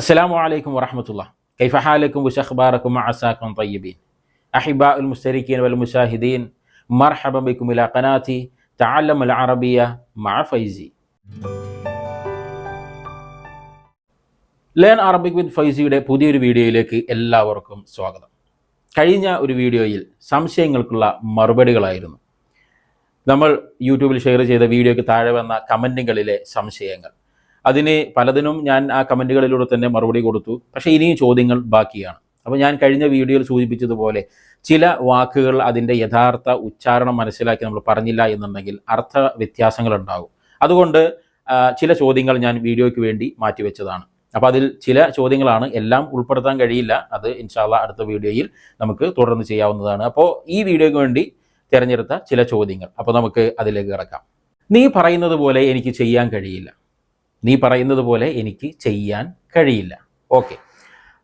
അസ്സാം വലൈക്കും വറഹമത്തുള്ള കൈഫഹാലക്കും ബുഷഖ്ബാറക്കും അസാക്കും തയ്യബീൻ. അഹിബാ ഉൽ മുസ്തരിഖീൻ വൽ മുസാഹിദീൻ മർഹബിക്കും ഇല കനാഥി താലം അൽ അറബിയ മാ ഫൈസി. ലേൺ അറബിക് വിത്ത് ഫൈസിയുടെ പുതിയൊരു വീഡിയോയിലേക്ക് എല്ലാവർക്കും സ്വാഗതം. കഴിഞ്ഞ ഒരു വീഡിയോയിൽ സംശയങ്ങൾക്കുള്ള മറുപടികളായിരുന്നു. നമ്മൾ യൂട്യൂബിൽ ഷെയർ ചെയ്ത വീഡിയോയ്ക്ക് താഴെ വന്ന കമന്റുകളിലെ സംശയങ്ങൾ. അതിന് പലതിനും ഞാൻ ആ കമന്റുകളിലൂടെ തന്നെ മറുപടി കൊടുത്തു. പക്ഷേ ഇനിയും ചോദ്യങ്ങൾ ബാക്കിയാണ്. അപ്പോൾ ഞാൻ കഴിഞ്ഞ വീഡിയോയിൽ സൂചിപ്പിച്ചതുപോലെ ചില വാക്കുകൾ അതിന്റെ യഥാർത്ഥ ഉച്ചാരണം മനസ്സിലാക്കി നമ്മൾ പറഞ്ഞില്ല എന്നുണ്ടെങ്കിൽ അർത്ഥ വ്യത്യാസങ്ങൾ ഉണ്ടാകും. അതുകൊണ്ട് ചില ചോദ്യങ്ങൾ ഞാൻ വീഡിയോയ്ക്ക് വേണ്ടി മാറ്റിവെച്ചതാണ്. അപ്പോൾ അതിൽ ചില ചോദ്യങ്ങളാണ് എല്ലാം ഉൾപ്പെടുത്താൻ കഴിയില്ല. അത് ഇൻഷാല്ല അടുത്ത വീഡിയോയിൽ നമുക്ക് തുടർന്ന് ചെയ്യാവുന്നതാണ്. അപ്പോൾ ഈ വീഡിയോയ്ക്ക് വേണ്ടി തിരഞ്ഞെടുത്ത ചില ചോദ്യങ്ങൾ. അപ്പോൾ നമുക്ക് അതിലേക്ക് കിടക്കാം. നീ പറയുന്നത് പോലെ എനിക്ക് ചെയ്യാൻ കഴിയില്ല. നീ പറയുന്നത് പോലെ എനിക്ക് ചെയ്യാൻ കഴിയില്ല. ഓക്കെ.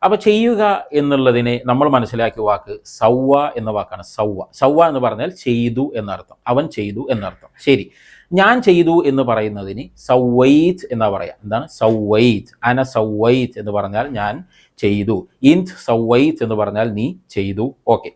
അപ്പോൾ ചെയ്യുക എന്നുള്ളതിനെ നമ്മൾ മനസ്സിലാക്കിയ വാക്ക് സൗവ എന്ന വാക്കാണ്. സൗവ. സൗവ എന്ന് പറഞ്ഞാൽ ചെയ്തു എന്നർത്ഥം. അവൻ ചെയ്തു എന്നർത്ഥം. ശരി. ഞാൻ ചെയ്തു എന്ന് പറയുന്നതിന് സൗവൈറ്റ് എന്നാ പറയാം. എന്താണ്? സൗവൈറ്റ് അന സൗവൈറ്റ് എന്ന് പറഞ്ഞാൽ ഞാൻ ചെയ്തു. ഇൻ സൗവൈറ്റ് എന്ന് പറഞ്ഞാൽ നീ ചെയ്തു. ഓക്കെ.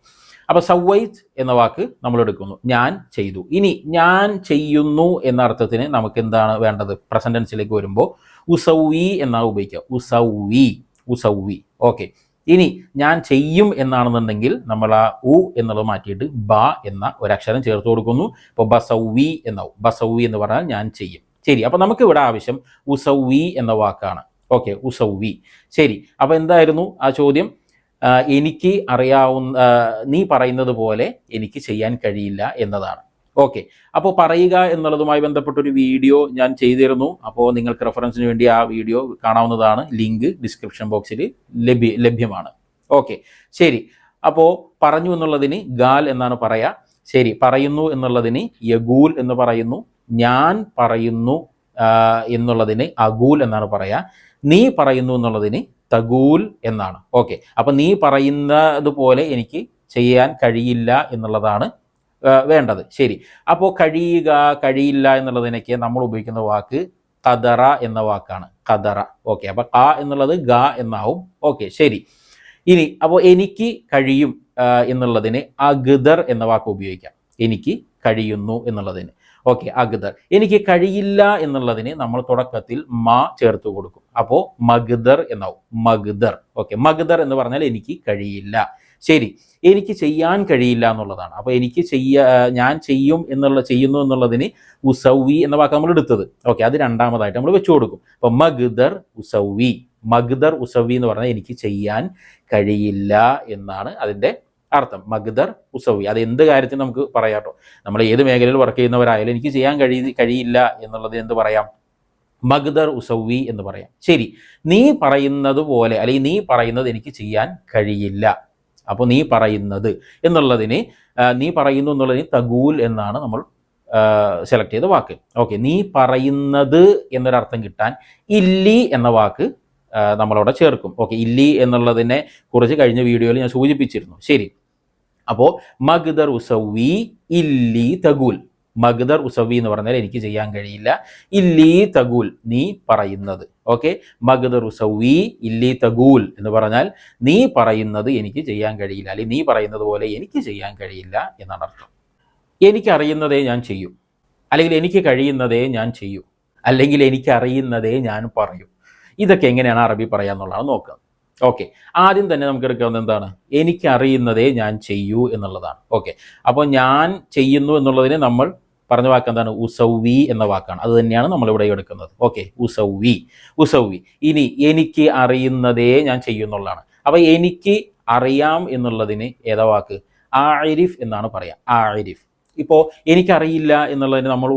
അപ്പൊ സൗവൈറ്റ് എന്ന വാക്ക് നമ്മൾ എടുക്കുന്നു. ഞാൻ ചെയ്തു. ഇനി ഞാൻ ചെയ്യുന്നു എന്ന അർത്ഥത്തിന് നമുക്ക് എന്താണ് വേണ്ടത്? പ്രസന്റൻസിലേക്ക് വരുമ്പോൾ ഉസൗവി എന്നാണ് ഉപയോഗിക്കുക. ഉസൗവി. ഉസൗവി. ഓക്കെ ഇനി ഞാൻ ചെയ്യും എന്നാണെന്നുണ്ടെങ്കിൽ നമ്മൾ ആ ഉ എന്നുള്ളത് മാറ്റിയിട്ട് ബ എന്ന ഒരക്ഷരം ചേർത്ത് കൊടുക്കുന്നു. ഇപ്പോൾ ബസൗവി എന്നാവും. ബസൗവി എന്ന് പറഞ്ഞാൽ ഞാൻ ചെയ്യും. ശരി. അപ്പോൾ നമുക്ക് ഇവിടെ ആവശ്യം ഉസൗവി എന്ന വാക്കാണ്. ഓക്കെ ഉസൗവി. ശരി. അപ്പോൾ എന്തായിരുന്നു ആ ചോദ്യം? എനിക്ക് അറിയാവുന്ന നീ പറയുന്നത് പോലെ എനിക്ക് ചെയ്യാൻ കഴിയില്ല എന്നതാണ്. ഓക്കെ. അപ്പോൾ പറയുക എന്നുള്ളതുമായി ബന്ധപ്പെട്ടൊരു വീഡിയോ ഞാൻ ചെയ്തിരുന്നു. അപ്പോൾ നിങ്ങൾക്ക് റെഫറൻസിന് വേണ്ടി ആ വീഡിയോ കാണാവുന്നതാണ്. ലിങ്ക് ഡിസ്ക്രിപ്ഷൻ ബോക്സിൽ ലഭ്യ ലഭ്യമാണ്. ഓക്കെ. ശരി. അപ്പോൾ പറഞ്ഞു എന്നുള്ളതിന് ഗാൽ എന്നാണ് പറയാ. ശരി. പറയുന്നു എന്നുള്ളതിന് യഗൂൽ എന്ന് പറയുന്നു. ഞാൻ പറയുന്നു എന്നുള്ളതിന് അഗൂൽ എന്നാണ് പറയാ. നീ പറയുന്നു എന്നുള്ളതിന് തഗൂൽ എന്നാണ്. ഓക്കെ. അപ്പം നീ പറയുന്നത് പോലെ എനിക്ക് ചെയ്യാൻ കഴിയില്ല എന്നുള്ളതാണ് വേണ്ടത്. ശരി. അപ്പോൾ കഴിയുക കഴിയില്ല എന്നുള്ളതിനൊക്കെ നമ്മൾ ഉപയോഗിക്കുന്ന വാക്ക് കദറ എന്ന വാക്കാണ്. കദറ. ഓക്കെ. അപ്പോൾ ക എന്നുള്ളത് ഗ എന്നാവും. ഓക്കെ. ശരി. ഇനി അപ്പോൾ എനിക്ക് കഴിയും എന്നുള്ളതിന് അഗദർ എന്ന വാക്ക് ഉപയോഗിക്കാം. എനിക്ക് കഴിയുന്നു എന്നുള്ളതിന്. ഓക്കെ അഗ്ദർ. എനിക്ക് കഴിയില്ല എന്നുള്ളതിന് നമ്മൾ തുടക്കത്തിൽ മാ ചേർത്ത് കൊടുക്കും. അപ്പോൾ മഗ്ദർ എന്നാവും. മഗ്ദർ. ഓക്കെ മഗ്ദർ എന്ന് പറഞ്ഞാൽ എനിക്ക് കഴിയില്ല. ശരി എനിക്ക് ചെയ്യാൻ കഴിയില്ല എന്നുള്ളതാണ്. അപ്പോൾ എനിക്ക് ചെയ്യ ഞാൻ ചെയ്യും എന്നുള്ള ചെയ്യുന്നു എന്നുള്ളതിന് ഉസൗവി എന്ന വാക്ക് നമ്മൾ എടുത്തത്. ഓക്കെ അത് രണ്ടാമതായിട്ട് നമ്മൾ വെച്ചു കൊടുക്കും. അപ്പോൾ മഗ്ദർ ഉസൗവി. മഗ്ദർ ഉസവി എന്ന് പറഞ്ഞാൽ എനിക്ക് ചെയ്യാൻ കഴിയില്ല എന്നാണ് അതിന്റെ അർത്ഥം. മഗ്ദർ ഉസവി. അത് എന്ത് കാര്യത്തിന് നമുക്ക് പറയാം കേട്ടോ. നമ്മൾ ഏത് മേഖലയിൽ വർക്ക് ചെയ്യുന്നവരായാലും എനിക്ക് ചെയ്യാൻ കഴിയ കഴിയില്ല എന്നുള്ളത് എന്ത് പറയാം? മഗ്ദർ ഉസവി എന്ന് പറയാം. ശരി. നീ പറയുന്നത് പോലെ അല്ലെങ്കിൽ നീ പറയുന്നത് എനിക്ക് ചെയ്യാൻ കഴിയില്ല. അപ്പോൾ നീ പറയുന്നത് എന്നുള്ളതിന് നീ പറയുന്നു എന്നുള്ളതിന് തഗൂൽ എന്നാണ് നമ്മൾ സെലക്ട് ചെയ്ത വാക്ക്. ഓക്കെ നീ പറയുന്നത് എന്നൊരർത്ഥം കിട്ടാൻ ഇല്ലി എന്ന വാക്ക് നമ്മളവിടെ ചേർക്കും. ഓക്കെ ഇല്ലി എന്നുള്ളതിനെ കുറിച്ച് കഴിഞ്ഞ വീഡിയോയിൽ ഞാൻ സൂചിപ്പിച്ചിരുന്നു. ശരി. അപ്പോൾ മഗ്ദർ ഉസവി ഇല്ലി തഗുൽ. മഗ്ദർ ഉസവി എന്ന് പറഞ്ഞാൽ എനിക്ക് ചെയ്യാൻ കഴിയില്ല. ഇല്ലി തഗുൽ നീ പറയുന്നത്. ഓക്കെ? മഗ്ദർ ഉസവി ഇല്ലി തഗൂൽ എന്ന് പറഞ്ഞാൽ നീ പറയുന്നത് എനിക്ക് ചെയ്യാൻ കഴിയില്ല. അല്ലെങ്കിൽ നീ പറയുന്നത് പോലെ എനിക്ക് ചെയ്യാൻ കഴിയില്ല എന്നാണ് അർത്ഥം. എനിക്കറിയുന്നതേ ഞാൻ ചെയ്യൂ. അല്ലെങ്കിൽ എനിക്ക് കഴിയുന്നതേ ഞാൻ ചെയ്യൂ. അല്ലെങ്കിൽ എനിക്കറിയുന്നതേ ഞാൻ പറയൂ. ഇതൊക്കെ എങ്ങനെയാണ് അറബി പറയാന്നുള്ളതാണ് നോക്കുക ഓക്കെ ആദ്യം തന്നെ നമുക്ക് എടുക്കാവുന്നത് എന്താണ്? എനിക്കറിയുന്നതേ ഞാൻ ചെയ്യൂ എന്നുള്ളതാണ്. ഓക്കെ അപ്പോൾ ഞാൻ ചെയ്യുന്നു എന്നുള്ളതിന് നമ്മൾ പറഞ്ഞ വാക്ക് എന്താണ്? ഉസൗവി എന്ന വാക്കാണ്. അത് തന്നെയാണ് നമ്മളിവിടെ എടുക്കുന്നത്. ഓക്കെ ഉസൗവി. ഉസൗവി. ഇനി എനിക്ക് അറിയുന്നതേ ഞാൻ ചെയ്യുന്നുള്ളതാണ് അപ്പോൾ എനിക്ക് അറിയാം എന്നുള്ളതിന് ഏതാ വാക്ക്? ആരിഫ് എന്നാണ് പറയുക ആരിഫ്. ഇപ്പോൾ എനിക്കറിയില്ല എന്നുള്ളതിന് നമ്മൾ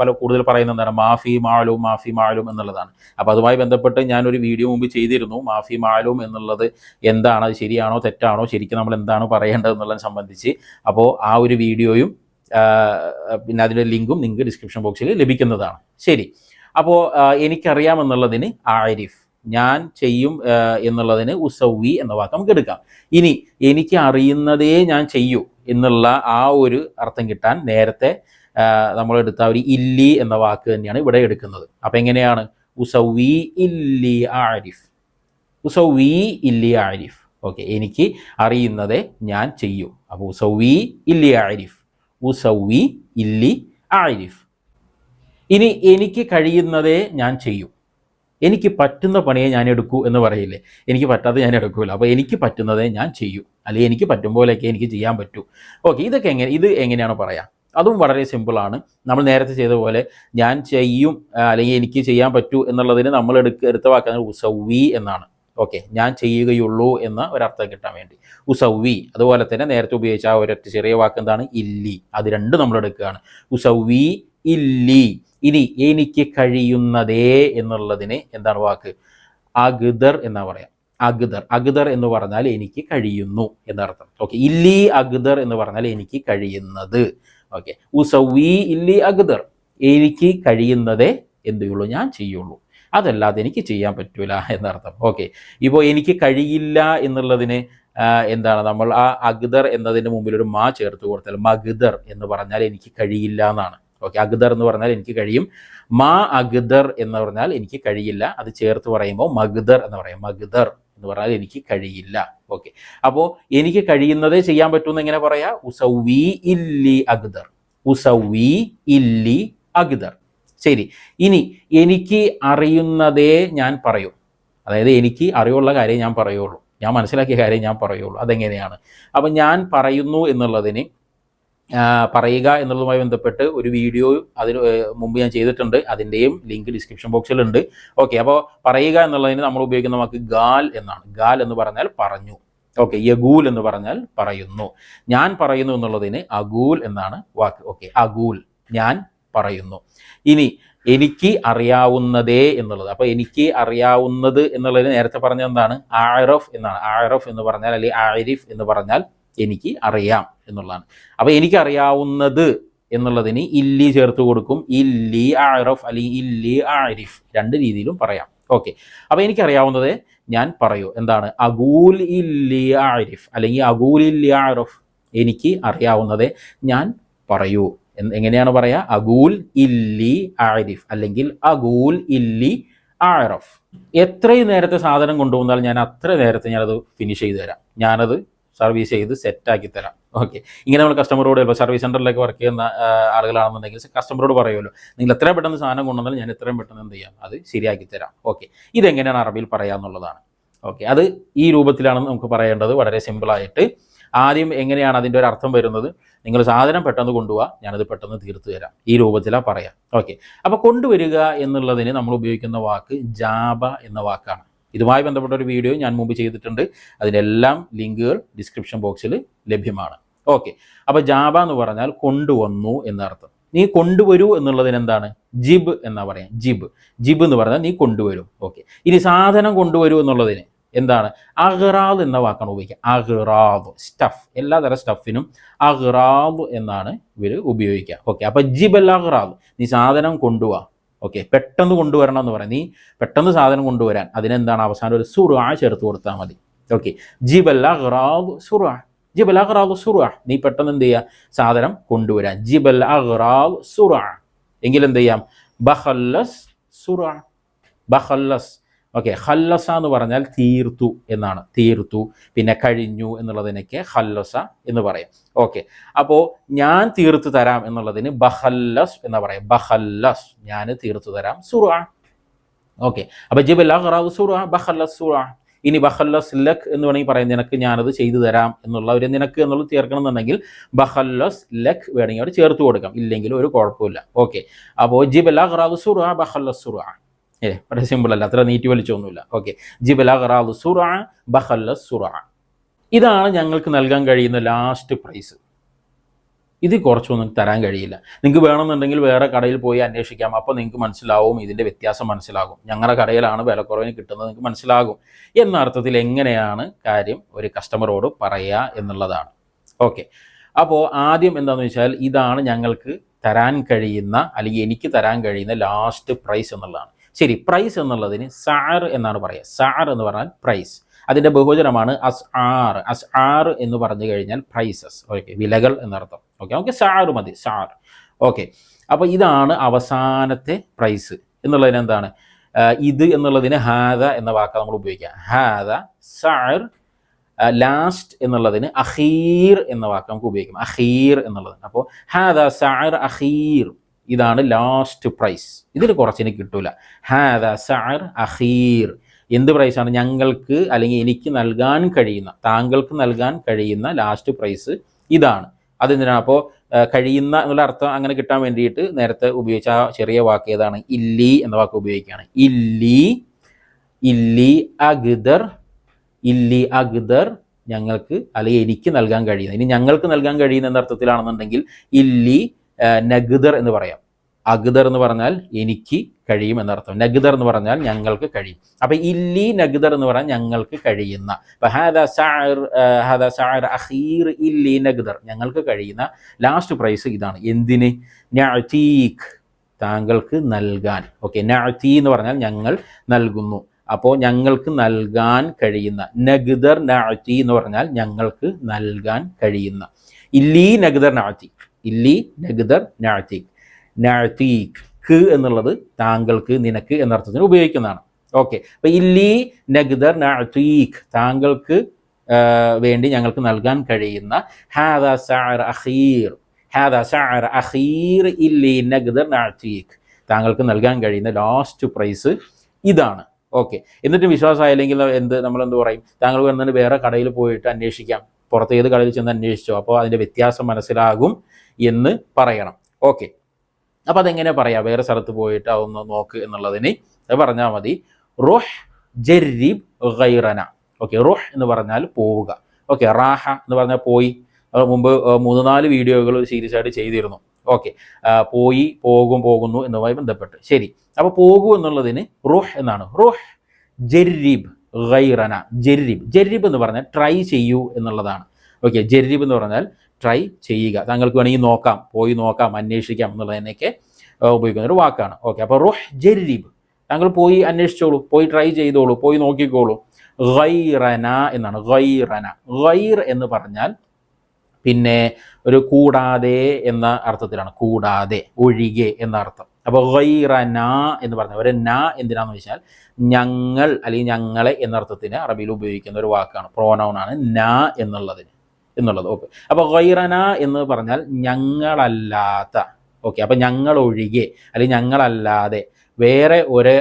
പല കൂടുതൽ പറയുന്ന എന്താണ്? മാഫി മാലും മാഫി മാലും എന്നുള്ളതാണ്. അപ്പോൾ അതുമായി ബന്ധപ്പെട്ട് ഞാനൊരു വീഡിയോ മുമ്പ് ചെയ്തിരുന്നു. മാഫി മാലും എന്നുള്ളത് എന്താണ്? അത് ശരിയാണോ? തെറ്റാണോ? ശരിക്കും നമ്മൾ എന്താണ് പറയേണ്ടത് എന്നുള്ളതിനെ സംബന്ധിച്ച് അപ്പോൾ ആ ഒരു വീഡിയോയും പിന്നെ അതിന്റെ ലിങ്കും നിങ്ങൾക്ക് ഡിസ്ക്രിപ്ഷൻ ബോക്സിൽ ലഭിക്കുന്നതാണ്. ശരി. അപ്പോൾ എനിക്കറിയാമെന്നുള്ളതിന് ആരിഫ്. ഞാൻ ചെയ്യും എന്നുള്ളതിന് ഉസവി എന്ന വാക്ക് നമുക്ക് എടുക്കാം. ഇനി എനിക്ക് അറിയുന്നതേ ഞാൻ ചെയ്യൂ എന്നുള്ള ആ ഒരു അർത്ഥം കിട്ടാൻ നേരത്തെ നമ്മൾ എടുത്ത ഒരു ഇല്ലി എന്ന വാക്ക് തന്നെയാണ് ഇവിടെ എടുക്കുന്നത്. അപ്പം എങ്ങനെയാണ്? ഉസവി ഇല്ലി ആരിഫ്. ഉസവി ഇല്ലി ആരിഫ്. ഓക്കെ എനിക്ക് അറിയുന്നതേ ഞാൻ ചെയ്യൂ. അപ്പോൾ ഉസവി ഇല്ലി ആരിഫ്. ഉസവി ഇല്ലി ആരിഫ്. ഇനി എനിക്ക് കഴിയുന്നതേ ഞാൻ ചെയ്യൂ. എനിക്ക് പറ്റുന്ന പണിയെ ഞാൻ എടുക്കൂ എന്ന് പറയില്ലേ? എനിക്ക് പറ്റാതെ ഞാൻ എടുക്കൂല. അപ്പോൾ എനിക്ക് പറ്റുന്നതേ ഞാൻ ചെയ്യൂ. അല്ലെങ്കിൽ എനിക്ക് പറ്റും പോലെയൊക്കെ എനിക്ക് ചെയ്യാൻ പറ്റൂ. ഓക്കെ ഇതൊക്കെ എങ്ങനെ ഇത് എങ്ങനെയാണ് പറയാം? അതും വളരെ സിമ്പിളാണ് നമ്മൾ നേരത്തെ ചെയ്ത പോലെ ഞാൻ ചെയ്യും അല്ലെങ്കിൽ എനിക്ക് ചെയ്യാൻ പറ്റൂ എന്നുള്ളതിന് നമ്മൾ എടുക്ക എടുത്ത വാക്കാണ് ഉസൗവി എന്നാണ്. ഓക്കെ ഞാൻ ചെയ്യുകയുള്ളൂ എന്ന ഒരർത്ഥം കിട്ടാൻ വേണ്ടി. ഉസവി അതുപോലെ തന്നെ നേരത്തെ ഉപയോഗിച്ച ആ ഒരൊറ്റ ചെറിയ വാക്ക് എന്താണ്? ഇല്ലി. അത് രണ്ടും നമ്മൾ എടുക്കുകയാണ്. ഉസൗവി ഇല്ലി. ഇനി എനിക്ക് കഴിയുന്നതേ എന്നുള്ളതിന് എന്താണ് വാക്ക്? അഗുദർ എന്നാ പറയാം. അഗുദർ. അഗുദർ എന്ന് പറഞ്ഞാൽ എനിക്ക് കഴിയുന്നു എന്നർത്ഥം. ഓക്കെ ഇല്ലി അഗുദർ എന്ന് പറഞ്ഞാൽ എനിക്ക് കഴിയുന്നത്. ഓക്കെ ഉസവി ഇല്ലി അഗുദർ. എനിക്ക് കഴിയുന്നതേ എന്തുള്ളൂ ഞാൻ ചെയ്യുള്ളൂ. അതല്ലാതെ എനിക്ക് ചെയ്യാൻ പറ്റൂല എന്നർത്ഥം. ഓക്കെ ഇപ്പോൾ എനിക്ക് കഴിയില്ല എന്നുള്ളതിന് എന്താണ് നമ്മൾ ആ അഗ്ദർ എന്നതിന്റെ മുമ്പിൽ ഒരു മാ ചേർത്ത് കൊടുത്താൽ മഗ്ദർ എന്ന് പറഞ്ഞാൽ എനിക്ക് കഴിയില്ല എന്നാണ്. ഓക്കെ അഗ്ദർ എന്ന് പറഞ്ഞാൽ എനിക്ക് കഴിയും. മാ അഗ്ദർ എന്ന് പറഞ്ഞാൽ എനിക്ക് കഴിയില്ല. അത് ചേർത്ത് പറയുമ്പോൾ മഗ്ദർ എന്ന് പറയും. മഗ്ദർ എന്ന് പറഞ്ഞാൽ എനിക്ക് കഴിയില്ല. ഓക്കെ അപ്പോൾ എനിക്ക് കഴിയുന്നതേ ചെയ്യാൻ പറ്റുമെന്ന് എങ്ങനെ പറയാ? ഉസൗവി ഇല്ലി അഗ്ദർ. ഉസൗവി ഇല്ലി അഗ്ദർ. ശരി. ഇനി എനിക്ക് അറിയുന്നതേ ഞാൻ പറയൂ. അതായത് എനിക്ക് അറിവുള്ള കാര്യം ഞാൻ പറയുള്ളൂ. ഞാൻ മനസ്സിലാക്കിയ കാര്യം ഞാൻ പറയുള്ളൂ. അതെങ്ങനെയാണ്? അപ്പം ഞാൻ പറയുന്നു എന്നുള്ളതിന് പറയുക എന്നുള്ളതുമായി ബന്ധപ്പെട്ട് ഒരു വീഡിയോ അതിന് മുമ്പ് ഞാൻ ചെയ്തിട്ടുണ്ട്. അതിന്റെയും ലിങ്ക് ഡിസ്ക്രിപ്ഷൻ ബോക്സിലുണ്ട് ഓക്കെ അപ്പോൾ പറയുക എന്നുള്ളതിന് നമ്മൾ ഉപയോഗിക്കുന്ന വാക്ക് ഗാൽ എന്നാണ്. ഗാൽ എന്ന് പറഞ്ഞാൽ പറഞ്ഞു. ഓക്കെ യഗൂൽ എന്ന് പറഞ്ഞാൽ പറയുന്നു. ഞാൻ പറയുന്നു എന്നുള്ളതിന് അഗൂൽ എന്നാണ് വാക്ക്. ഓക്കെ അഗൂൽ. ഞാൻ പറയുന്നു. ഇനി എനിക്ക് അറിയാവുന്നതേ എന്നുള്ളത്. അപ്പോൾ എനിക്ക് അറിയാവുന്നത് എന്നുള്ളതിന് നേരത്തെ പറഞ്ഞ എന്താണ്? ആറഫ് എന്നാണ്. ആറഫ് എന്ന് പറഞ്ഞാൽ അല്ലെങ്കിൽ ആരിഫ് എന്ന് പറഞ്ഞാൽ എനിക്ക് അറിയാം എന്നുള്ളതാണ്. അപ്പോൾ എനിക്ക് അറിയാവുന്നത് എന്നുള്ളതിന് ഇല്ലി ചേർത്ത് കൊടുക്കും. ഇല്ലി ആറഫ് അല്ലെങ്കിൽ ഇല്ലി ആരിഫ് രണ്ട് രീതിയിലും പറയാം. ഓക്കെ. അപ്പോൾ എനിക്കറിയാവുന്നത് ഞാൻ പറയൂ. എന്താണ്? അഗൂൽ ഇല്ലി ആരിഫ് അല്ലെങ്കിൽ അഗൂൽ ഇല്ലി ആറഫ് എനിക്ക് അറിയാവുന്നത് ഞാൻ പറയൂ. എങ്ങനെയാണ് പറയാ? അഗൂൽ ഇല്ലി ആരിഫ് അല്ലെങ്കിൽ അഗൂൽ ഇല്ലി ആറഫ് എത്രയും നേരത്തെ സാധനം കൊണ്ടുവന്നാൽ ഞാൻ അത്ര നേരത്തെ ഞാനത് ഫിനിഷ് ചെയ്ത് തരാം. ഞാനത് സർവീസ് ചെയ്ത് സെറ്റാക്കി തരാം. ഓക്കെ ഇങ്ങനെ നമ്മൾ കസ്റ്റമറോട് ഇപ്പോൾ സർവീസ് സെന്ററിലേക്ക് വർക്ക് ചെയ്യുന്ന ആളുകളാണെന്നുണ്ടെങ്കിൽ കസ്റ്റമറോട് പറയുമല്ലോ നിങ്ങൾ എത്രയും പെട്ടെന്ന് സാധനം കൊണ്ടുവന്നാൽ ഞാൻ എത്രയും പെട്ടെന്ന് എന്ത് ചെയ്യാം? അത് ശരിയാക്കി തരാം. ഓക്കെ ഇതെങ്ങനെയാണ് അറബിയിൽ പറയാന്നുള്ളതാണ്. ഓക്കെ അത് ഈ രൂപത്തിലാണ് നമുക്ക് പറയേണ്ടത് വളരെ സിമ്പിളായിട്ട് ആദ്യം എങ്ങനെയാണ് അതിന്റെ ഒരു അർത്ഥം വരുന്നത്? നിങ്ങൾ സാധനം പെട്ടെന്ന് കൊണ്ടുപോവാ ഞാനത് പെട്ടെന്ന് തീർത്തു തരാം. ഈ രൂപത്തിലാണ് പറയാം. ഓക്കെ അപ്പോൾ കൊണ്ടുവരിക എന്നുള്ളതിന് നമ്മൾ ഉപയോഗിക്കുന്ന വാക്ക് ജാബ എന്ന വാക്കാണ്. ഇതുമായി ബന്ധപ്പെട്ട ഒരു വീഡിയോ ഞാൻ മുമ്പ് ചെയ്തിട്ടുണ്ട്. അതിനെല്ലാം ലിങ്കുകൾ ഡിസ്ക്രിപ്ഷൻ ബോക്സിൽ ലഭ്യമാണ്. ഓക്കെ. അപ്പോൾ ജാബ എന്ന് പറഞ്ഞാൽ കൊണ്ടുവന്നു എന്നർത്ഥം. നീ കൊണ്ടുവരൂ എന്നുള്ളതിന് എന്താണ് ജിബ് എന്നാ പറയാം. ജിബ്. ജിബ് എന്ന് പറഞ്ഞാൽ നീ കൊണ്ടുവരും. ഓക്കെ. ഇനി സാധനം കൊണ്ടുവരൂ എന്നുള്ളതിന് എന്താണ്? അഹ്റാദ് എന്ന വാക്കാണ് ഉപയോഗിക്കുക. അഹ്റാദ് സ്റ്റഫ്. എല്ലാതരം സ്റ്റഫിനും അഹ്റാദ് എന്നാണ് ഇവർ ഉപയോഗിക്കുക. ഓക്കെ. അപ്പോൾ ജിബൽ അഹ്റാദ് നീ സാധനം കൊണ്ടുപോവാ ഓക്കെ പെട്ടെന്ന് കൊണ്ടുവരണം എന്ന് പറയാം നീ പെട്ടെന്ന് സാധനം കൊണ്ടുവരാൻ അതിനെന്താണ്? അവസാനം ഒരു സുറാ ചേർത്ത് കൊടുത്താൽ മതി. ഓക്കെ ജിബൽ അഹ്റാദ് സുറാ ജിബൽ അഹ്റാദ് സുറാ നീ പെട്ടെന്ന് എന്ത് ചെയ്യുക സാധനം കൊണ്ടുവരാൻ. ജിബൽ അഹ്റാദ് സുറാ എങ്കിൽ എന്ത് ചെയ്യാം? ബഹല്ലസ് സുറാ ബഹല്ലസ് ഓക്കെ ഹല്ലസ എന്ന് പറഞ്ഞാൽ തീർത്തു എന്നാണ്. തീർത്തു പിന്നെ കഴിഞ്ഞു എന്നുള്ളതിനൊക്കെ ഹല്ലസ എന്ന് പറയും. ഓക്കെ അപ്പോൾ ഞാൻ തീർത്തു തരാം എന്നുള്ളതിന് ബഹല്ലസ് എന്ന് പറയും. ബഹല്ലസ് ഞാൻ തീർത്തു തരാം. സുറ ഓക്കെ അപ്പോൾ ജിബൽ അഹ്റാവ് ബഹല്ലസ് സുറ ഇനി ബഹല്ലസ് ലക് എന്ന് വേണമെങ്കിൽ പറയാം. നിനക്ക് ഞാനത് ചെയ്തു തരാം എന്നുള്ള ഒരു നിനക്ക് എന്നുള്ളത് ചേർക്കണം എന്നുണ്ടെങ്കിൽ ബഹല്ലസ് ലക് വേണമെങ്കിൽ അവിടെ ചേർത്ത് കൊടുക്കാം. ഇല്ലെങ്കിൽ ഒരു കുഴപ്പമില്ല. ഓക്കെ അപ്പോൾ ജിബൽ അഹ്റാവ് സുറ ബഹല്ലസ് സുറ ഏ വളരെ സിമ്പിൾ അല്ല. അത്ര നീറ്റ് വലിച്ചൊന്നുമില്ല. ഓക്കെ ജിബല അഹ്റാവ് സുറ ബഹല്ല സുറ ഇതാണ് ഞങ്ങൾക്ക് നൽകാൻ കഴിയുന്ന ലാസ്റ്റ് പ്രൈസ് ഇത് കുറച്ചൊന്നും തരാൻ കഴിയില്ല. നിങ്ങൾക്ക് വേണമെന്നുണ്ടെങ്കിൽ വേറെ കടയിൽ പോയി അന്വേഷിക്കാം. അപ്പോൾ നിങ്ങൾക്ക് മനസ്സിലാവും ഇതിന്റെ വ്യത്യാസം മനസ്സിലാകും. ഞങ്ങളുടെ കടയിലാണ് വിലക്കുറവിന് കിട്ടുന്നത് നിങ്ങൾക്ക് മനസ്സിലാകും. എന്ന അർത്ഥത്തിൽ എങ്ങനെയാണ് കാര്യം ഒരു കസ്റ്റമറോട് പറയുക എന്നുള്ളതാണ്. ഓക്കെ അപ്പോൾ ആദ്യം എന്താണെന്ന് വെച്ചാൽ ഇതാണ് ഞങ്ങൾക്ക് തരാൻ കഴിയുന്ന അല്ലെങ്കിൽ എനിക്ക് തരാൻ കഴിയുന്ന ലാസ്റ്റ് പ്രൈസ് എന്നുള്ളതാണ്. ശരി പ്രൈസ് എന്നുള്ളതിന് സാർ എന്നാണ് പറയുക. സാർ എന്ന് പറഞ്ഞാൽ പ്രൈസ് അതിന്റെ ബഹുജനമാണ് അസ് ആർ അസ് ആർ എന്ന് പറഞ്ഞു കഴിഞ്ഞാൽ പ്രൈസസ് ഓക്കെ വിലകൾ എന്നർത്ഥം. ഓക്കെ നമുക്ക് സാർ മതി സാർ. ഓക്കെ അപ്പോൾ ഇതാണ് അവസാനത്തെ പ്രൈസ് എന്നുള്ളതിന് എന്താണ്? ഇത് എന്നുള്ളതിന് ഹാദ എന്ന വാക്ക് നമ്മൾ ഉപയോഗിക്കാം ഹാദ സാർ ലാസ്റ്റ് എന്നുള്ളതിന് അഹീർ എന്ന വാക്ക് നമുക്ക് ഉപയോഗിക്കാം. അഹീർ എന്നുള്ളത് അപ്പോൾ ഹാദ സാർ അഖീർ. ഇതാണ് ലാസ്റ്റ് പ്രൈസ് ഇതിൽ കുറച്ചിന് കിട്ടൂല. ഹാദ സഅർ അഖീർ. എന്ത് പ്രൈസാണ് ഞങ്ങൾക്ക് അല്ലെങ്കിൽ എനിക്ക് നൽകാൻ കഴിയുന്ന താങ്കൾക്ക് നൽകാൻ കഴിയുന്ന ലാസ്റ്റ് പ്രൈസ് ഇതാണ്. അതെന്തിനാണ്? അപ്പോൾ കഴിയുന്ന എന്നുള്ള അർത്ഥം അങ്ങനെ കിട്ടാൻ വേണ്ടിയിട്ട് നേരത്തെ ഉപയോഗിച്ച ആ ചെറിയ വാക്ക് ഏതാണ്? ഇല്ലി എന്ന വാക്ക് ഉപയോഗിക്കുകയാണ്. ഇല്ലി ഇല്ലി അഗ്ദർ ഇല്ലി അഗ്ദർ ഞങ്ങൾക്ക് അല്ലെങ്കിൽ എനിക്ക് നൽകാൻ കഴിയുന്ന ഇനി ഞങ്ങൾക്ക് നൽകാൻ കഴിയുന്ന എന്ന അർത്ഥത്തിലാണെന്നുണ്ടെങ്കിൽ ഇല്ലി നഗ്ദർ എന്ന് പറയാം. അഗ്ദർ എന്ന് പറഞ്ഞാൽ എനിക്ക് കഴിയും എന്നർത്ഥം. നഗ്ദർ എന്ന് പറഞ്ഞാൽ ഞങ്ങൾക്ക് കഴിയും. അപ്പൊ ഇല്ലി നഗ്ദർ എന്ന് പറഞ്ഞാൽ ഞങ്ങൾക്ക് കഴിയുന്ന. അഖീർ ഇല്ലി നഗ്ദർ. ഞങ്ങൾക്ക് കഴിയുന്ന ലാസ്റ്റ് പ്രൈസ് ഇതാണ്. എന്തിന്? താങ്കൾക്ക് നൽകാൻ. ഓക്കെ നഅതി എന്ന് പറഞ്ഞാൽ ഞങ്ങൾ നൽകുന്നു. അപ്പോൾ ഞങ്ങൾക്ക് നൽകാൻ കഴിയുന്ന. നഗ്ദർ നാഴ്ത്തി എന്ന് പറഞ്ഞാൽ ഞങ്ങൾക്ക് നൽകാൻ കഴിയുന്ന. ഇല്ലീ നഗ്ദർ നഅതി ഇല്ലി നഗ്ദർ നഅതി നഅതീക് ക് എന്നുള്ളത് താങ്കൾക്ക് നിനക്ക് എന്നർത്ഥത്തിന് ഉപയോഗിക്കുന്നതാണ്. ഓക്കെ. അപ്പൊ ഇല്ലി നഗ്ദർ നഅതീക് താങ്കൾക്ക് വേണ്ടി ഞങ്ങൾക്ക് നൽകാൻ കഴിയുന്ന ഹാദ അഖീർ ഹാദ അഖീർ ഇല്ലി നഗ്ദർ നഅതീക് താങ്കൾക്ക് നൽകാൻ കഴിയുന്ന ലാസ്റ്റ് പ്രൈസ് ഇതാണ്. ഓക്കെ. എന്നിട്ട് വിശ്വാസമായില്ലെങ്കിൽ എന്ത് നമ്മൾ എന്ത് പറയും? താങ്കൾ വരുന്നതിന് വേറെ കടയിൽ പോയിട്ട് അന്വേഷിക്കാം. പുറത്ത് ഏത് കടയിൽ ചെന്ന് അന്വേഷിച്ചോ? അപ്പോൾ അതിന്റെ വ്യത്യാസം മനസ്സിലാകും. എന്ന് പറയണം. ഓക്കെ. അപ്പോൾ അതെങ്ങനെ പറയാം? വേറെ സ്ഥലത്ത് പോയിട്ട് അതൊന്ന് നോക്ക് എന്നുള്ളതിന് പറഞ്ഞാൽ മതി. റുഹ് ജരീബ് ഗൈറന. ഓക്കെ റുഹ് എന്ന് പറഞ്ഞാൽ പോവുക. ഓക്കെ റാഹ എന്ന് പറഞ്ഞാൽ പോയി. മുമ്പ് മൂന്ന് നാല് വീഡിയോകൾ സീരീസ് ആയിട്ട് ചെയ്തിരുന്നു. ഓക്കെ പോയി പോകും പോകുന്നു എന്നുമായി ബന്ധപ്പെട്ട്. ശരി. അപ്പോൾ പോകൂ എന്നുള്ളതിന് റുഹ് എന്നാണ്. റുഹ് ജരീബ് ഗൈറന. ജരീബ്. ജരീബ് എന്ന് പറഞ്ഞാൽ ട്രൈ ചെയ്യൂ എന്നുള്ളതാണ്. ഓക്കെ ജരീബ് എന്ന് പറഞ്ഞാൽ ട്രൈ ചെയ്യുക. താങ്കൾക്ക് വേണമെങ്കിൽ നോക്കാം പോയി നോക്കാം അന്വേഷിക്കാം എന്നുള്ളതിനൊക്കെ ഉപയോഗിക്കുന്ന ഒരു വാക്കാണ്. ഓക്കെ അപ്പോൾ റുഹ് ജരീബ്. താങ്കൾ പോയി അന്വേഷിച്ചോളൂ പോയി ട്രൈ ചെയ്തോളൂ പോയി നോക്കിക്കോളൂ. ഗൈറന എന്നാണ് ഗൈറന. ഗൈർ എന്ന് പറഞ്ഞാൽ പിന്നെ ഒരു കൂടാതെ എന്ന അർത്ഥത്തിലാണ്. കൂടാതെ ഒഴികെ എന്ന അർത്ഥം. അപ്പോൾ ഗൈറന എന്ന് പറഞ്ഞ ഒരു ന എന്തിനാന്ന് വെച്ചാൽ ഞങ്ങൾ അല്ലെങ്കിൽ ഞങ്ങളെ എന്ന അർത്ഥത്തിന് അറബിയിൽ ഉപയോഗിക്കുന്ന ഒരു വാക്കാണ്. പ്രോനൗൺ ആണ് ന എന്നുള്ളതിന്. എന്നുള്ളത്. ഓക്കെ. അപ്പോൾ ഗൈറന എന്ന് പറഞ്ഞാൽ ഞങ്ങളല്ലാത്ത. ഓക്കെ. അപ്പോൾ ഞങ്ങൾ ഒഴികെ അല്ലെങ്കിൽ ഞങ്ങളല്ലാതെ വേറെ ഒരു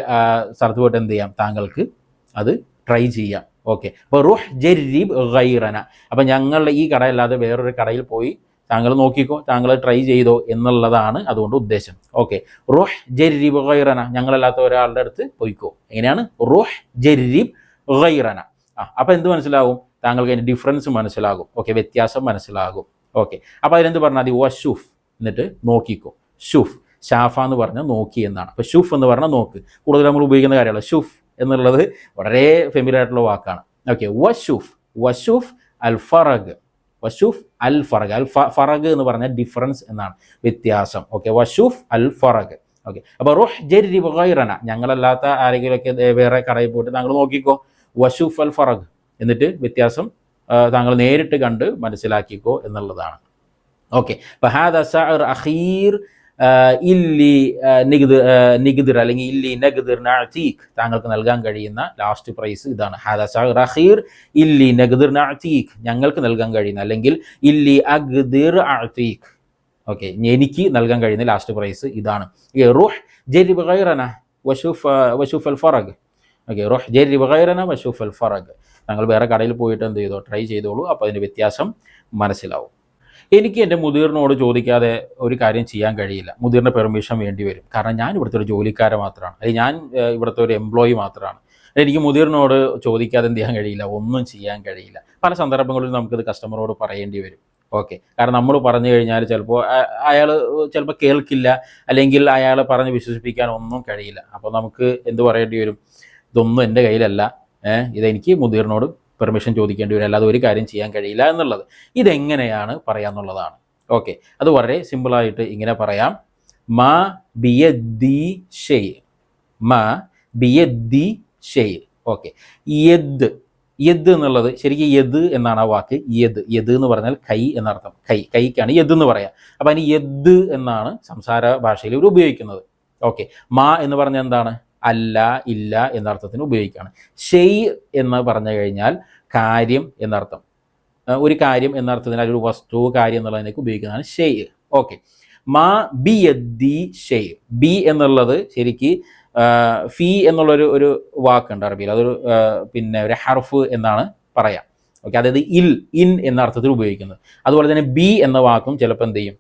സ്ഥലത്ത് പോയിട്ട് എന്ത് ചെയ്യാം? താങ്കൾക്ക് അത് ട്രൈ ചെയ്യാം. ഓക്കെ. അപ്പോൾ റുഹ് ജരീബ് ഗൈറന. അപ്പം ഞങ്ങളുടെ ഈ കടയല്ലാതെ വേറൊരു കടയിൽ പോയി താങ്കൾ നോക്കിക്കോ താങ്കൾ ട്രൈ ചെയ്തോ എന്നുള്ളതാണ് അതുകൊണ്ട് ഉദ്ദേശം. ഓക്കെ. റുഹ് ജരീബ് ഗൈറന. ഞങ്ങളല്ലാത്ത ഒരാളുടെ അടുത്ത് പോയിക്കോ. എങ്ങനെയാണ്? റുഹ് ജരീബ് ഗൈറന. ആ അപ്പം എന്ത് മനസ്സിലാവും? താങ്കൾക്ക് അതിന്റെ ഡിഫറൻസ് മനസ്സിലാകും. ഓക്കെ വ്യത്യാസം മനസ്സിലാകും. ഓക്കെ അപ്പോൾ അതിനെന്ത് പറഞ്ഞാൽ മതി? വഷുഫ് എന്നിട്ട് നോക്കിക്കോ. ഷുഫ് ഷാഫ എന്ന് പറഞ്ഞാൽ നോക്കി എന്നാണ്. അപ്പോൾ ഷുഫ് എന്ന് പറഞ്ഞാൽ നോക്ക്. കൂടുതൽ നമ്മൾ ഉപയോഗിക്കുന്ന കാര്യമാണ് ഷുഫ് എന്നുള്ളത് വളരെ ഫെമിലർ ആയിട്ടുള്ള വാക്കാണ്. ഓക്കെ വഷുഫ് വഷുഫ് അൽ ഫറഗ് വഷുഫ് അൽ ഫറഗ് അൽ ഫറഗ് എന്ന് പറഞ്ഞാൽ ഡിഫറൻസ് എന്നാണ്. വ്യത്യാസം. ഓക്കെ വഷുഫ് അൽ ഫറഗ് ഓക്കെ അപ്പോൾ റുഹ് ജരി ഞങ്ങളല്ലാത്ത ആരെങ്കിലുമൊക്കെ വേറെ കടയിൽ പോയിട്ട് താങ്കൾ നോക്കിക്കോ. വഷുഫ് അൽ ഫറഗ് എന്നിട്ട് വ്യത്യാസം താങ്കൾ നേരിട്ട് കണ്ട് മനസ്സിലാക്കിക്കോ എന്നുള്ളതാണ്. ഓക്കെ. അപ്പോൾ ഇല്ലി നിഗ്ദ് നിഗ്ദിർ അല്ലെങ്കിൽ ഇല്ലി നഗ്ദിർ നഅതീക് താങ്കൾക്ക് നൽകാൻ കഴിയുന്ന ലാസ്റ്റ് പ്രൈസ് ഇതാണ്. ഹാദ ഇല്ലി നഗ്ദിർ നഅതീക് ഞങ്ങൾക്ക് നൽകാൻ കഴിയുന്ന അല്ലെങ്കിൽ ഇല്ലി അഗ്ദിർ അഅതീക് ഓക്കെ. എനിക്ക് നൽകാൻ കഴിയുന്ന ലാസ്റ്റ് പ്രൈസ് ഇതാണ്. റുഹ് ജരിബ് ഗൈറന വഷൂഫ് വഷുഫ് അൽ ഫറഗ്. ഓക്കെ. റുഹ് ജരിബ് ഗൈറന വഷൂഫ് അൽ ഫറഗ്. താങ്കൾ വേറെ കടയിൽ പോയിട്ട് എന്ത് ചെയ്തോ ട്രൈ ചെയ്തോളൂ. അപ്പോൾ അതിന്റെ വ്യത്യാസം മനസ്സിലാവും. എനിക്ക് എന്റെ മുതിർന്നോട് ചോദിക്കാതെ ഒരു കാര്യം ചെയ്യാൻ കഴിയില്ല. മുതിർന്ന പെർമിഷൻ വേണ്ടി വരും. കാരണം ഞാൻ ഇവിടുത്തെ ഒരു ജോലിക്കാരൻ മാത്രമാണ് അല്ലെങ്കിൽ ഞാൻ ഇവിടുത്തെ ഒരു എംപ്ലോയി മാത്രമാണ് എനിക്ക് മുതിർന്നോട് ചോദിക്കാതെ എന്ത് ചെയ്യാൻ കഴിയില്ല. ഒന്നും ചെയ്യാൻ കഴിയില്ല. പല സന്ദർഭങ്ങളിലും നമുക്കിത് കസ്റ്റമറോട് പറയേണ്ടി വരും. ഓക്കെ കാരണം നമ്മൾ പറഞ്ഞു കഴിഞ്ഞാൽ ചിലപ്പോൾ അയാൾ ചിലപ്പോൾ കേൾക്കില്ല. അല്ലെങ്കിൽ അയാൾ പറഞ്ഞ് വിശ്വസിപ്പിക്കാൻ ഒന്നും കഴിയില്ല. അപ്പോൾ നമുക്ക് എന്ത് പറയേണ്ടി വരും? ഇതൊന്നും എന്റെ കയ്യിലല്ല. ഇതെനിക്ക് മുതിർന്നോട് പെർമിഷൻ ചോദിക്കേണ്ടി വരും. അല്ലാതെ ഒരു കാര്യം ചെയ്യാൻ കഴിയില്ല എന്നുള്ളത്. ഇതെങ്ങനെയാണ് പറയാന്നുള്ളതാണ്. ഓക്കെ അത് വളരെ സിമ്പിളായിട്ട് ഇങ്ങനെ പറയാം. മാ ബിയദ്ദി ഷെയ്. മാ ബിയദ്ദി ഷെയ്. ഓക്കെ യദ്. യദ് എന്നുള്ളത് ശരിക്കും യദ് എന്നാണ് ആ വാക്ക്. യദ്. യദ് എന്ന് പറഞ്ഞാൽ കൈ എന്നർത്ഥം. കൈ. കൈക്കാണ് യദ് എന്ന് പറയാം. അപ്പം അതിന് യദ് എന്നാണ് സംസാര ഭാഷയിൽ ഇവർ ഉപയോഗിക്കുന്നത്. ഓക്കെ മാ എന്ന് പറഞ്ഞാൽ എന്താണ്? അല്ല ഇല്ല എന്ന അർത്ഥത്തിന് ഉപയോഗിക്കുകയാണ്. ഷെയ് എന്ന് പറഞ്ഞു കഴിഞ്ഞാൽ കാര്യം എന്നർത്ഥം. ഒരു കാര്യം എന്നർത്ഥത്തിന് ഒരു വസ്തു കാര്യം എന്നുള്ളതിനേക്ക് ഉപയോഗിക്കുന്നതാണ് ഷെയ്. ഓക്കെ. മാ ബി യദ്ദി ഷെയ്. ബി എന്നുള്ളത് ശരിക്ക് ഫീ എന്നുള്ളൊരു ഒരു വാക്കുണ്ട് അറബിയിൽ. അതൊരു പിന്നെ ഒരു ഹർഫ് എന്നാണ് പറയാം. ഓക്കെ അതായത് ഇൽ ഇൻ എന്ന അർത്ഥത്തിൽ ഉപയോഗിക്കുന്നത്. അതുപോലെ തന്നെ ബി എന്ന വാക്കും ചിലപ്പോൾ എന്ത് ചെയ്യും?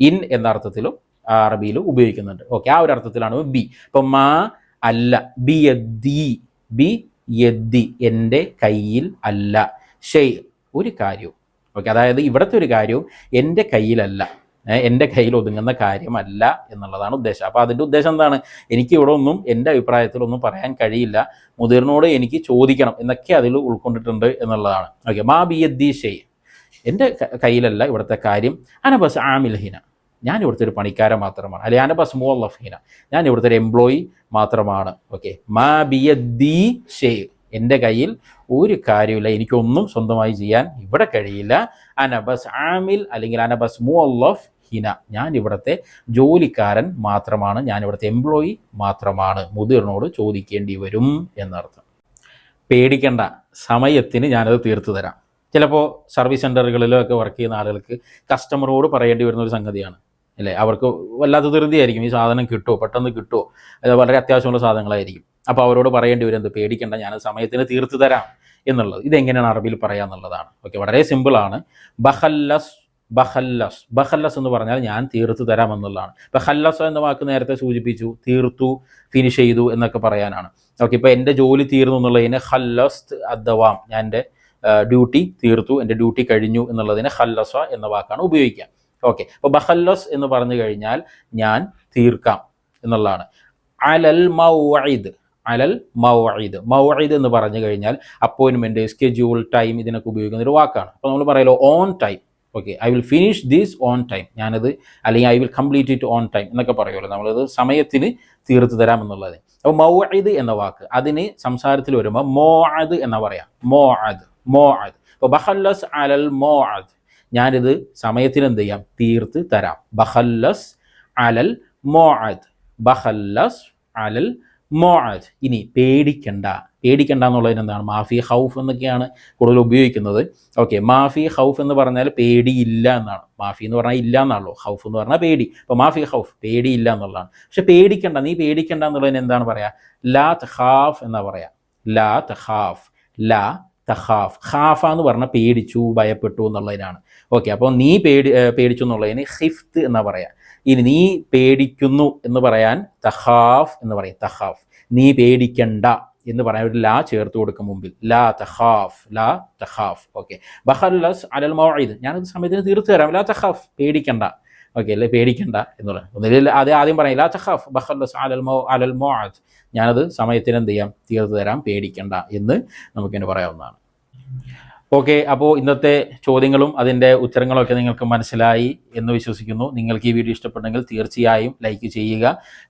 ഇൻ എന്ന അർത്ഥത്തിലും അറബിയിലും ഉപയോഗിക്കുന്നുണ്ട്. ഓക്കെ ആ ഒരു അർത്ഥത്തിലാണ് ബി. അപ്പം മാ അല്ല. ബി യദ്ദി ബി യദ്ദി എന്റെ കയ്യിൽ അല്ല. ഷെയ് ഒരു കാര്യവും. ഓക്കെ അതായത് ഇവിടുത്തെ ഒരു കാര്യവും എന്റെ കയ്യിലല്ല. എന്റെ കയ്യിൽ ഒതുങ്ങുന്ന കാര്യമല്ല എന്നുള്ളതാണ് ഉദ്ദേശം. അപ്പോൾ അതിന്റെ ഉദ്ദേശം എന്താണ്? എനിക്ക് ഇവിടെ ഒന്നും എന്റെ അഭിപ്രായത്തിലൊന്നും പറയാൻ കഴിയില്ല. മുതിർന്നോട് എനിക്ക് ചോദിക്കണം എന്നൊക്കെ അതിൽ ഉൾക്കൊണ്ടിട്ടുണ്ട് എന്നുള്ളതാണ്. ഓക്കെ മാ ബി യദ്ദി ഷെയ്. എന്റെ കയ്യിലല്ല ഇവിടുത്തെ കാര്യം. അനബസ് ആമിൽഹിന. ഞാൻ ഇവിടുത്തെ ഒരു പണിക്കാരൻ മാത്രമാണ്. അല്ലെ? അനബസ് ലഫീന ഞാൻ ഇവിടുത്തെ ഒരു എംപ്ലോയി മാത്രമാണ്. ഓക്കെ മാ ബിയദ്ദി ഷെയ്. എന്റെ കയ്യിൽ ഒരു കാര്യമില്ല എനിക്കൊന്നും സ്വന്തമായി ചെയ്യാൻ ഇവിടെ കഴിയില്ല. അനബസ് ആമിൽ അല്ലെങ്കിൽ അനബസ് മുവല്ലഫ് ഹിന ഞാൻ ഇവിടുത്തെ ജോലിക്കാരൻ മാത്രമാണ്. ഞാൻ ഇവിടുത്തെ എംപ്ലോയി മാത്രമാണ്. മുതിർന്നോട് ചോദിക്കേണ്ടി വരും എന്നർത്ഥം. പേടിക്കേണ്ട. സമയത്തിന് ഞാനത് തീർത്തു തരാം. ചിലപ്പോൾ സർവീസ് സെന്ററുകളിലോ ഒക്കെ വർക്ക് ചെയ്യുന്ന ആളുകൾക്ക് കസ്റ്റമറോട് പറയേണ്ടി വരുന്ന ഒരു സംഗതിയാണ്. അല്ലേ? അവർക്ക് വല്ലാത്ത ധൃതിയായിരിക്കും. ഈ സാധനം കിട്ടുമോ പെട്ടെന്ന് കിട്ടുമോ അത് വളരെ അത്യാവശ്യമുള്ള സാധനങ്ങളായിരിക്കും. അപ്പോൾ അവരോട് പറയേണ്ടി വരും എന്ത് പേടിക്കേണ്ട ഞാൻ സമയത്തിന് തീർത്തു തരാം എന്നുള്ളത്. ഇതെങ്ങനെയാണ് അറബിയിൽ പറയുക എന്നുള്ളതാണ് ഓക്കെ വളരെ സിമ്പിളാണ് ബഹല്ലസ് ബഹല്ലസ് ബഹല്ലസ് എന്ന് പറഞ്ഞാൽ ഞാൻ തീർത്തു തരാം എന്നുള്ളതാണ്. ബഹല്ലസ് എന്ന വാക്ക് നേരത്തെ സൂചിപ്പിച്ചു തീർത്തു ഫിനിഷ് ചെയ്തു എന്നൊക്കെ പറയാനാണ്. ഓക്കെ ഇപ്പോൾ എന്റെ ജോലി തീർന്നു എന്നുള്ളതിന് ഹല്ലസ് അദ്വാം ഞാൻ എന്റെ ഡ്യൂട്ടി തീർത്തു എന്റെ ഡ്യൂട്ടി കഴിഞ്ഞു എന്നുള്ളതിന് ഹല്ലസ എന്ന വാക്കാണ് ഉപയോഗിക്കുക. ഓക്കെ അപ്പോൾ ബഹല്ലസ് എന്ന് പറഞ്ഞു കഴിഞ്ഞാൽ ഞാൻ തീർക്കാം എന്നുള്ളതാണ്. അലൽ മൗഇദ് അലൽ മൗഇദ്. മൗഇദ് എന്ന് പറഞ്ഞു കഴിഞ്ഞാൽ അപ്പോയിൻമെന്റ് സ്കെഡ്യൂൾ ടൈം ഇതിനൊക്കെ ഉപയോഗിക്കുന്ന ഒരു വാക്കാണ്. അപ്പോൾ നമ്മൾ പറയലോ on time okay I will finish this on time ഞാനത് അല്ലെങ്കിൽ I will complete it on time എന്നൊക്കെ പറയുമല്ലോ. നമ്മളത് സമയത്തിന് തീർത്ത് തരാം എന്നുള്ളത്. അപ്പോൾ മൗഇദ് എന്ന വാക്ക് അതിന് സംസാരത്തിൽ വരുമ്പോൾ മോഅദ് എന്ന് പറയാം? മോഅദ് മോഅദ് അപ്പോൾ ബഹല്ലസ് അലൽ മോഅദ് ഞാനിത് സമയത്തിന് എന്ത് ചെയ്യാം തീർത്ത് തരാം. ബഹല്ലസ് അലൽ മോഅദ്. ബഹല്ലസ് അലൽ മോഅദ്. ഇനി പേടിക്കണ്ട. പേടിക്കണ്ട എന്നുള്ളതിന് എന്താണ്? മാഫി ഹൗഫ് എന്നൊക്കെയാണ് കൂടുതൽ ഉപയോഗിക്കുന്നത്. ഓക്കെ മാഫി ഹൗഫ് എന്ന് പറഞ്ഞാൽ പേടിയില്ല എന്നാണ്. മാഫി എന്ന് പറഞ്ഞാൽ ഇല്ല എന്നാണല്ലോ. ഹൗഫ് എന്ന് പറഞ്ഞാൽ പേടി. അപ്പോൾ മാഫി ഹൗഫ് പേടിയില്ല എന്നുള്ളതാണ്. പക്ഷെ പേടിക്കണ്ട. നീ പേടിക്കണ്ട എന്നുള്ളതിന് എന്താണ് പറയാ? ലാ ഹാഫ് എന്നാ പറയാ? ലാ ഹാഫ് ലാ തഹാഫ് ഖാഫ എന്ന് പറഞ്ഞാൽ പേടിച്ചു ഭയപ്പെട്ടു എന്നുള്ളതിനാണ്. ഓക്കെ അപ്പോൾ നീ പേടി പേടിച്ചു എന്നുള്ളതിന് ഹിഫ്ത് എന്നാ പറയാ. ഇനി നീ പേടിക്കുന്നു എന്ന് പറയാൻ തഹാഫ് എന്ന് പറയും. തഹാഫ് നീ പേടിക്കണ്ട എന്ന് പറയാൻ ഒരു ലാ ചേർത്ത് കൊടുക്കും മുമ്പിൽ. ലാ തഹാഫ് ലാ തഹാഫ് ഓക്കെ ബഹല്ലസ് അലൽ മൗഇദ്. ഞാനത് സമയത്തിന് തീർത്തു തരാം. ലാ തഹാഫ് പേടിക്കണ്ട. ഓക്കെ അല്ലേ? പേടിക്കണ്ട എന്നുള്ള ഒന്നിൽ അത് ആദ്യം പറയാം. ലാ തഹാഫ് ബഹല്ലസ് അലൽ മൗ അലൽ മൗഅദ് ഞാനത് സമയത്തിന് എന്ത് ചെയ്യാം? തീർത്തു തരാം. പേടിക്കണ്ട എന്ന് നമുക്കിങ്ങനെ പറയാവുന്നതാണ്. ഓക്കെ അപ്പോൾ ഇന്നത്തെ ചോദ്യങ്ങളും അതിന്റെ ഉത്തരങ്ങളൊക്കെ നിങ്ങൾക്ക് മനസ്സിലായി എന്ന് വിശ്വസിക്കുന്നു. നിങ്ങൾക്ക് ഈ വീഡിയോ ഇഷ്ടപ്പെട്ടെങ്കിൽ തീർച്ചയായും ലൈക്ക് ചെയ്യുക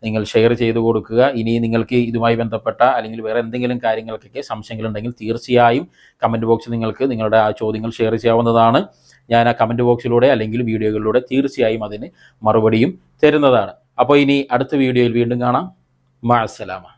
നിങ്ങൾ ഷെയർ ചെയ്ത് കൊടുക്കുക. ഇനി നിങ്ങൾക്ക് ഇതുമായി ബന്ധപ്പെട്ട അല്ലെങ്കിൽ വേറെ എന്തെങ്കിലും കാര്യങ്ങൾക്കൊക്കെ സംശയങ്ങളുണ്ടെങ്കിൽ തീർച്ചയായും കമന്റ് ബോക്സിൽ നിങ്ങൾക്ക് നിങ്ങളുടെ ആ ചോദ്യങ്ങൾ ഷെയർ ചെയ്യാവുന്നതാണ്. ഞാൻ ആ കമന്റ് ബോക്സിലൂടെ അല്ലെങ്കിൽ വീഡിയോകളിലൂടെ തീർച്ചയായും അതിന് മറുപടിയും തരുന്നതാണ്. അപ്പോൾ ഇനി അടുത്ത വീഡിയോയിൽ വീണ്ടും കാണാം. മാസലാമ